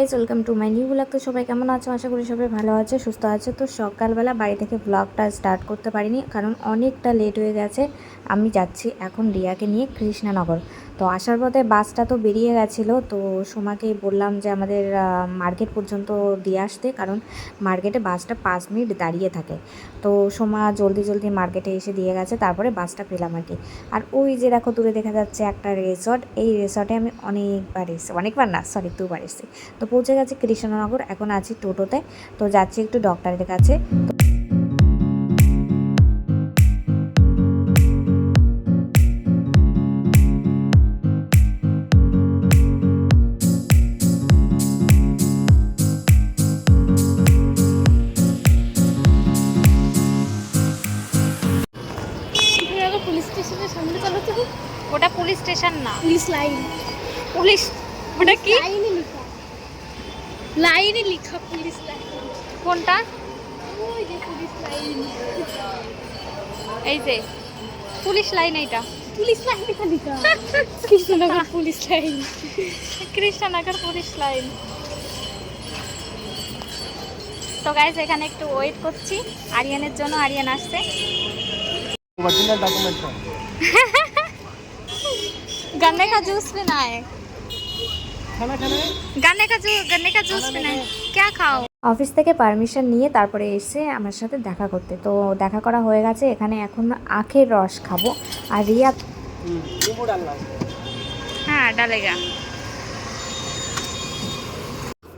Guys welcome to my new blog তো সবাই কেমন আছো? আশা করি সবাই ভালো আছে, সুস্থ আছে। তো সকালবেলা বাড়ি থেকে ব্লগটা স্টার্ট করতে পারিনি, কারণ অনেকটা লেট হয়ে গেছে। আমি যাচ্ছি এখন রিয়াকে নিয়ে কৃষ্ণনগর। তো আসার পথে বাসটা তো বেরিয়ে গেছিল, তো সোমাকে বললাম যে আমাদের মার্কেট পর্যন্ত দিয়ে আসতে, কারণ মার্কেটে বাসটা পাঁচ মিনিট দাঁড়িয়ে থাকে। তো সোমা জলদি জলদি মার্কেটে এসে দিয়ে গেছে, তারপরে বাসটা পেলাম আর কি। আর ওই যে দেখো, দূরে দেখা যাচ্ছে একটা রিসর্ট এই রিসর্টে আমি অনেকবার এসেছি, অনেকবার না সরি দুবার এসেছি। তো পৌঁছে গেছি কৃষ্ণনগর, এখন আছি টোটোতে, তো যাচ্ছি একটু ডক্টরের কাছে। পুলিশ স্টেশন না। Police line. পুলিশ ওটা কি? লাইনে লেখা। লাইনে লেখা পুলিশ লাইন। কোনটা? ওই যে পুলিশ লাইন। এই যে পুলিশ লাইন এইটা। পুলিশ লাইন লেখা Krishnanagar police line. Krishnanagar police line. তো গাইস এখানে একটু ওয়েট করছি। আরিয়ানের জন্য আরিয়ান আসছে। गन्ने का जूस पीना है खाना खाना है गन्ने का जूस गन्ने का जूस पीना है क्या खाओ অফিস থেকে পারমিশন নিয়ে তারপরে এসে আমার সাথে দেখা করতে তো দেখা করা হয়ে গেছে এখানে এখন আখের রস খাবো আর রিয়া नींबू डालना है हाँ डालेगा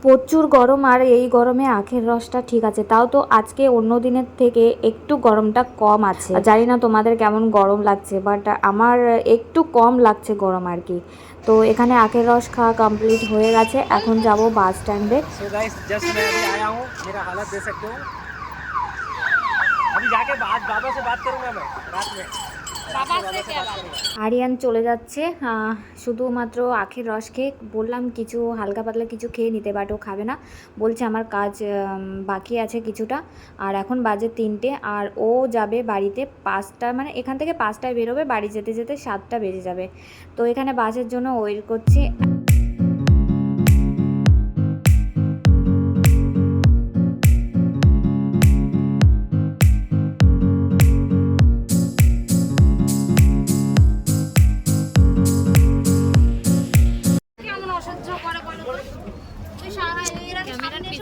প্রচুর গরম আর এই গরমে আখের রসটা ঠিক আছে তাও তো আজকে অন্য দিনের থেকে একটু গরমটা কম আছে জানি না তোমাদের কেমন গরম লাগছে বাট আমার একটু কম লাগছে গরম আর কি তো এখানে আখের রস খাওয়া কমপ্লিট হয়ে গেছে এখন যাব বাস স্ট্যান্ডে सो गाइस जस्ट मैं अभी आया हूँ मेरा हालत दे सकते हो अभी जाके बात बाबा से बात करूंगा मैं रात में बाबा से क्या बात আরিয়ান চলে যাচ্ছে শুধুমাত্র আখের রস খেয়ে, বললাম কিছু হালকা পাতলা কিছু খেয়ে নিতে বাট ও খাবে না। বলছে আমার কাজ বাকি আছে কিছুটা, আর এখন বাজে তিনটে, আর ও যাবে বাড়িতে পাঁচটা মানে এখান থেকে পাঁচটায় বেরোবে, বাড়ি যেতে যেতে সাতটা বেজে যাবে। তো এখানে বাসের জন্য ওয়েট করছি।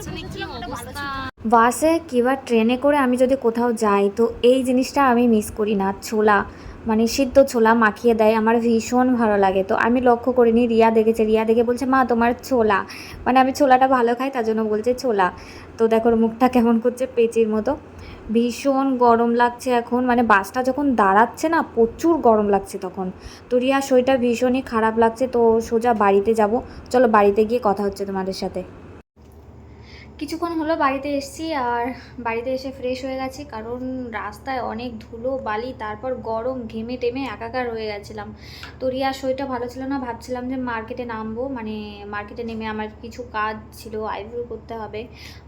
কি বাসে কিংবা ট্রেনে করে আমি যদি কোথাও যাই, তো এই জিনিসটা আমি মিস করি না। ছোলা মানে সিদ্ধ ছোলা মাখিয়ে দেয়, আমার ভীষণ ভালো লাগে। তো আমি লক্ষ্য করিনি, রিয়া দেখেছে, রিয়া দেখে বলছে, মা, তোমার ছোলা। মানে আমি ছোলাটা ভালো খাই, তার জন্য বলছে, ছোলা। তো দেখো, মুখটা কেমন করছে পেঁচির মতো। ভীষণ গরম লাগছে এখন। মানে বাসটা যখন দাঁড়াচ্ছে না, প্রচুর গরম লাগছে তখন। তো রিয়া, শরীরটা ভীষণই খারাপ লাগছে, তো সোজা বাড়িতে যাব। চলো, বাড়িতে গিয়ে কথা হচ্ছে তোমাদের সাথে। কিছুক্ষণ হলো বাড়িতে এসেছি আর বাড়িতে এসে ফ্রেশ হয়ে গেছি কারণ রাস্তায় অনেক ধুলো, বালি, তারপর গরম, ঘেমে টেমে একাকার হয়ে গেছিলাম। তো রিয়ার শরীরটা ভালো ছিল না, ভাবছিলাম যে মার্কেটে নামবো মানে মার্কেটে নেমে আমার কিছু কাজ ছিল, আইব্রো করতে হবে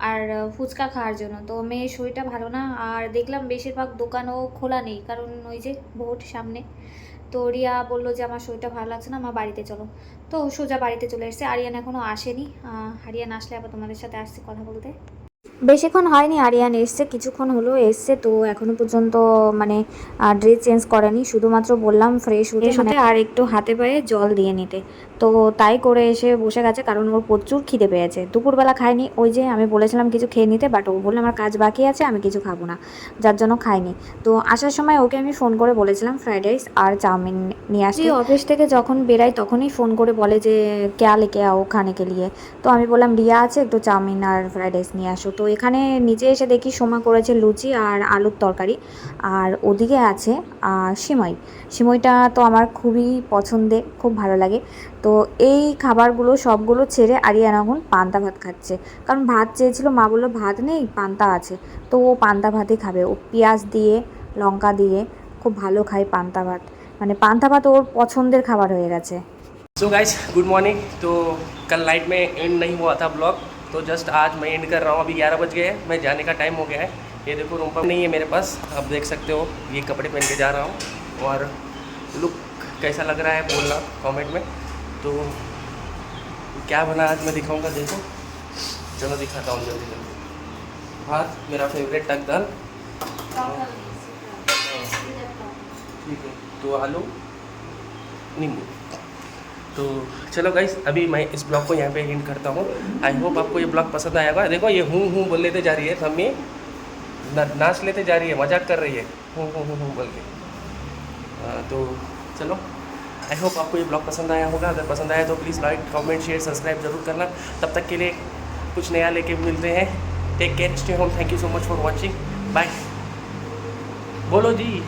আর ফুচকা খাওয়ার জন্য। তো মেয়ের শরীরটা ভালো না, আর দেখলাম বেশিরভাগ দোকানও খোলা নেই, কারণ ওই যে ভোট সামনে। তো রিয়া বলল যে, আমার শরীরটা ভালো লাগছে না আমার বাড়িতে চলো। তো সোজা বাড়িতে চলে এসেছে। আরিয়ান এখনও আসেনি। আরিয়ান আসলে আবার তোমাদের সাথে আসছে কথা বলতে। বেশিক্ষণ হয়নি আরিয়ান এসছে কিছুক্ষণ হলো এসছে তো এখনও পর্যন্ত মানে ড্রেস চেঞ্জ করেনি। শুধুমাত্র বললাম ফ্রেশ হতে মানে আর একটু হাতে পায়ে জল দিয়ে নিতে। তো তাই করে এসে বসে গেছে কারণ ওর প্রচুর খিদে পেয়েছে। দুপুরবেলা খায়নি ওই যে আমি বলেছিলাম কিছু খেয়ে নিতে বাট ও বলল আমার কাজ বাকি আছে আমি কিছু খাব না। যার জন্য খাইনি তো আসার সময় ওকে আমি ফোন করে বলেছিলাম ফ্রাইড রাইস আর চাউমিন নিয়ে আসি অফিস থেকে যখন বেরাই তখনই ফোন করে বলে যে ক্যা লেকে আও খানে কে লিয়ে? তো আমি বললাম রিয়া আছে একটু চাউমিন আর ফ্রাইড রাইস নিয়ে আসো। তো এখানে নিচে এসে দেখি সোমা করেছে লুচি আর আলুর তরকারি আর ওদিকে আছে আহ, সিমই সিমইটা তো আমার খুবই পছন্দের খুব ভালো লাগে তো এই খাবারগুলো সবগুলো ছেড়ে আরিয়ান এখন পান্তা ভাত খাচ্ছে কারণ ভাত চেয়েছিল মা বললো ভাত নেই পান্তা আছে তো ও পান্তা ভাতই খাবে ও পেঁয়াজ দিয়ে লঙ্কা দিয়ে খুব ভালো খায় পান্তা ভাত মানে পান্তা ভাত ওর পছন্দের খাবার হয়ে গেছে सो गाइस गुड मॉर्निंग तो कल नाइट में एंड नहीं हुआ था ब्लॉग तो जस्ट आज मैं एंड कर रहा हूँ अभी ग्यारह बज गए हैं मैं जाने का टाइम हो गया है। ये देखो रूम पर नहीं है मेरे पास आप देख सकते हो ये कपड़े पहन के जा रहा हूँ। और लुक कैसा लग रहा है बोलना कमेंट में। तो क्या बना आज मैं दिखाऊँगा देखो। चलो दिखाता हूँ जल्दी जल्दी। भात मेरा फेवरेट टक दाल। ठीक है तो आलू नींबू। तो चलो गाइस अभी मैं इस ब्लॉग को यहाँ पे एंड करता हूँ। आई होप आपको ये ब्लॉग पसंद आया होगा। देखो ये हूँ हूँ बोल लेते जा रही है, मम्मी। नाच लेते जा रही है, मज़ाक कर रही है। हूँ हूँ हूँ हूँ बोल के। तो चलो आई होप आपको ये ब्लॉग पसंद आया होगा। अगर पसंद आया तो please like comment share subscribe ज़रूर करना। तब तक के लिए कुछ नया लेके मिलते हैं। Take care stay home thank you so much for watching bye बोलो जी।